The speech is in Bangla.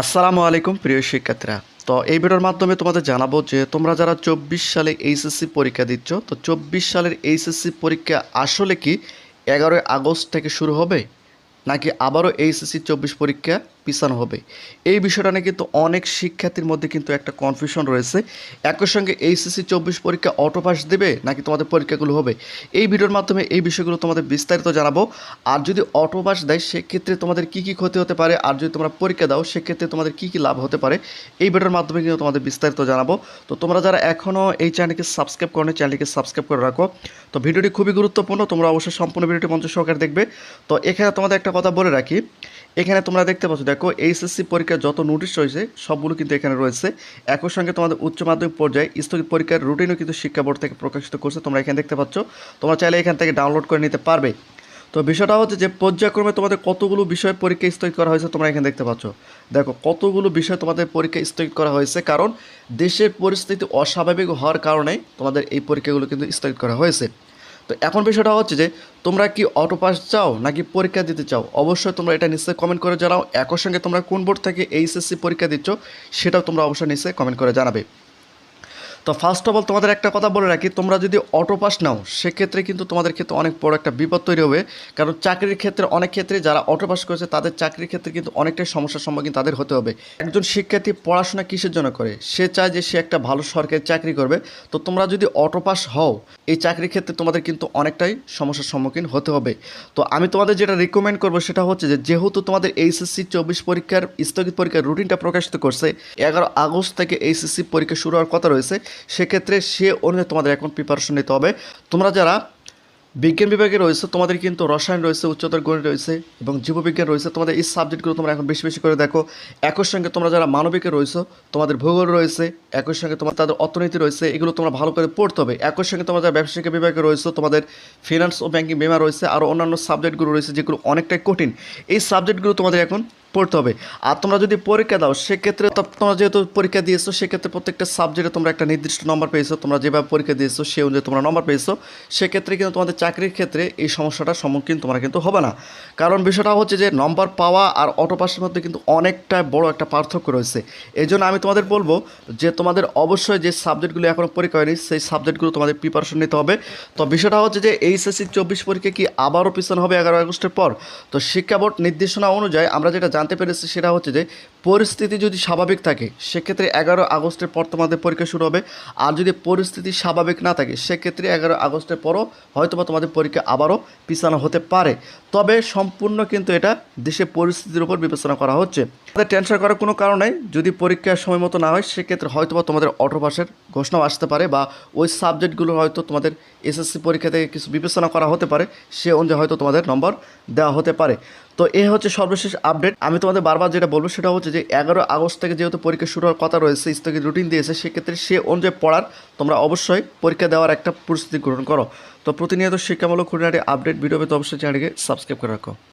আসসালামু আলাইকুম, প্রিয় শিক্ষার্থীরা। তো এই ভিডিওর মাধ্যমে তোমাদের জানাব যে তোমরা যারা চব্বিশ সালে এইচএসসি পরীক্ষা দিচ্ছ, তো চব্বিশ সালের এইচএসসি পরীক্ষা আসলে কি এগারোই আগস্ট থেকে শুরু হবে, নাকি আবারও এইচএসসি চব্বিশ পরীক্ষা পিছানো হবে। এই বিষয়টা নিয়ে কিন্তু অনেক শিক্ষার্থীর মধ্যে কিন্তু একটা কনফিউশন রয়েছে। একই সঙ্গে এইচএসসি চব্বিশ পরীক্ষা অটো পাস দেবে নাকি তোমাদের পরীক্ষাগুলো হবে? এই ভিডিওর মাধ্যমে এই বিষয়গুলো তোমাদের বিস্তারিত জানাব। আর যদি অটো পাস দেয়, সেক্ষেত্রে তোমাদের কী কী ক্ষতি হতে পারে? আর যদি তোমরা পরীক্ষা দাও, সেক্ষেত্রে তোমাদের কী কী লাভ হতে পারে? এই ভিডিওর মাধ্যমে কিন্তু তোমাদের বিস্তারিত জানাব। তো তোমরা যারা এখনও এই চ্যানেলকে সাবস্ক্রাইব করো চ্যানেলকে সাবস্ক্রাইব করে রাখো। তো ভিডিওটি খুবই গুরুত্বপূর্ণ, তোমরা অবশ্যই সম্পূর্ণ ভিডিওটি মঞ্চ সহকারে দেখবে। তো এখানে তোমাদের একটা কথা বলে রাখি। এখানে তোমরা দেখতে পাচ্ছ, দেখো, এইচএসসি পরীক্ষার যত নোটিশ রয়েছে, সবগুলো কিন্তু এখানে রয়েছে। একই সঙ্গে তোমাদের উচ্চ মাধ্যমিক পর্যায়ে স্থগিত পরীক্ষার রুটিনও কিন্তু শিক্ষা বোর্ড থেকে প্রকাশিত করছে, তোমরা এখানে দেখতে পাচ্ছ। তোমরা চাইলে এখান থেকে ডাউনলোড করে নিতে পারবে। তো বিষয়টা হচ্ছে যে, পর্যায়ক্রমে তোমাদের কতগুলো বিষয় পরীক্ষা স্থগিত করা হয়েছে, তোমরা এখানে দেখতে পাচ্ছ। দেখো, কতগুলো বিষয় তোমাদের পরীক্ষা স্থগিত করা হয়েছে, কারণ দেশের পরিস্থিতি অস্বাভাবিক হওয়ার কারণে তোমাদের এই পরীক্ষাগুলো কিন্তু স্থগিত করা হয়েছে। তো এখন বিষয়টা হচ্ছে যে, তোমরা কি অটো পাস চাও নাকি পরীক্ষা দিতে চাও? অবশ্যই তোমরা এটা নিশ্চয়ই কমেন্ট করে জানাও। একই সঙ্গে তোমরা কোন বোর্ড থেকে এইচএসসি পরীক্ষা দিচ্ছ, সেটাও তোমরা অবশ্যই নিশ্চয়ই কমেন্ট করে জানাবে। তো ফার্স্ট অফ অল তোমাদের একটা কথা বলে রাখি, তোমরা যদি অটো পাস নাও, সেক্ষেত্রে কিন্তু তোমাদের ক্ষেত্রে অনেক বড় একটা বিপদ তৈরি হবে। কারণ চাকরির ক্ষেত্রে অনেক ক্ষেত্রে যারা অটো পাস করেছে, তাদের চাকরির ক্ষেত্রে কিন্তু অনেকটাই সমস্যার সম্মুখীন তাদের হতে হবে। একজন শিক্ষার্থী পড়াশোনা কিসের জন্য করে? সে চায় যে সে একটা ভালো সরকারি চাকরি করবে। তো তোমরা যদি অটো পাস হও, এই চাকরির ক্ষেত্রে তোমাদের কিন্তু অনেকটাই সমস্যার সম্মুখীন হতে হবে। তো আমি তোমাদের যেটা রিকমেন্ড করব, সেটা হচ্ছে যে, যেহেতু তোমাদের এইচএসসি চব্বিশ পরীক্ষার স্থগিত পরীক্ষার রুটিনটা প্রকাশিত করছে, এগারো আগস্ট থেকে এইচএসসি পরীক্ষা শুরু হওয়ার কথা রয়েছে সেক্ষেত্রে সে অনুযায়ী তোমাদের এখন প্রিপারেশন নিতে হবে। তোমরা যারা বিজ্ঞান বিভাগে রয়েছে, তোমাদের কিন্তু রসায়ন রয়েছে, উচ্চতর গণিত রয়েছে এবং জীববিজ্ঞান রয়েছে, তোমাদের এই সাবজেক্টগুলো তোমরা এখন বেশি বেশি করে দেখো। একই সঙ্গে তোমরা যারা মানবিকে রয়েছে, তোমাদের ভূগোল রয়েছে, একই সঙ্গে তোমার তাদের অর্থনীতি রয়েছে, এগুলো তোমরা ভালো করে পড়তে হবে। একই সঙ্গে তোমরা যারা ব্যবসায়িক বিভাগে রয়েছে, তোমাদের ফিনান্স ও ব্যাঙ্কিং বিমা রয়েছে আরও অন্যান্য সাবজেক্টগুলো রয়েছে, যেগুলো অনেকটাই কঠিন। এই সাবজেক্টগুলো তোমাদের এখন পড়তে হবে। আর তোমরা যদি পরীক্ষা দাও, সেক্ষেত্রে তোমরা যেহেতু পরীক্ষা দিয়েছ, সেক্ষেত্রে প্রত্যেকটা সাবজেক্টে তোমরা একটা নির্দিষ্ট নম্বর পেয়েছ, তোমরা যেভাবে পরীক্ষা দিয়েছ, সেই অনুযায়ী তোমরা নম্বর পেয়েছ। সেক্ষেত্রে কিন্তু তোমাদের চাকরির ক্ষেত্রে এই সমস্যাটার সম্মুখীন তোমরা কিন্তু হবে না। কারণ বিষয়টা হচ্ছে যে নম্বর পাওয়া আর অটো পাসের মধ্যে কিন্তু অনেকটা বড় একটা পার্থক্য রয়েছে। এই জন্য আমি তোমাদের বলব যে, তোমাদের অবশ্যই যে সাবজেক্টগুলো এখনও পরীক্ষা হয়নি, সেই সাবজেক্টগুলো তোমাদের প্রিপারেশন নিতে হবে। তো বিষয়টা হচ্ছে যে, এইচএসসি চব্বিশ পরীক্ষা কি আবারও পিছনে হবে এগারো আগস্টের পর? তো শিক্ষা বোর্ড নির্দেশনা অনুযায়ী আমরা যেটা পেরেছি সেটা হচ্ছে যে পরিস্থিতি যদি স্বাভাবিক থাকে, সেক্ষেত্রে এগারো আগস্টের পর তোমাদের পরীক্ষা শুরু হবে। আর যদি পরিস্থিতি স্বাভাবিক না থাকে, সেক্ষেত্রে এগারো আগস্টের পরও হয়তো বা তোমাদের পরীক্ষা আবারও পিছানো হতে পারে। তবে সম্পূর্ণ কিন্তু এটা দেশের পরিস্থিতির উপর বিবেচনা করা হচ্ছে। তাদের টেনশন করার কোনো কারণ নেই। যদি পরীক্ষা সময় মতো না হয়, সেক্ষেত্রে হয়তো বা তোমাদের অটো পাসের ঘোষণাও আসতে পারে বা ওই সাবজেক্টগুলো হয়তো তোমাদের এসএসসি পরীক্ষা থেকে কিছু বিবেচনা করা হতে পারে। সে অনুযায়ী হয়তো তোমাদের নম্বর দেওয়া হতে পারে। তো এ হচ্ছে সর্বশেষ আপডেট আমি তোমাদের বারবার যেটা বলব, সেটা হচ্ছে যে এগারো আগস্ট থেকে যেহেতু পরীক্ষা শুরু হওয়ার কথা রয়েছে স্থগিত রুটিন দিয়েছে, সেক্ষেত্রে সে অনুযায়ী পড়ার তোমরা অবশ্যই পরীক্ষা দেওয়ার একটা পরিস্থিতি গ্রহণ করো। তো প্রতিনিয়ত শিক্ষামূলক খুঁটিনাটি আপডেট ভিডিও পেতে অবশ্যই চ্যানেলকে সাবস্ক্রাইব করে রাখো।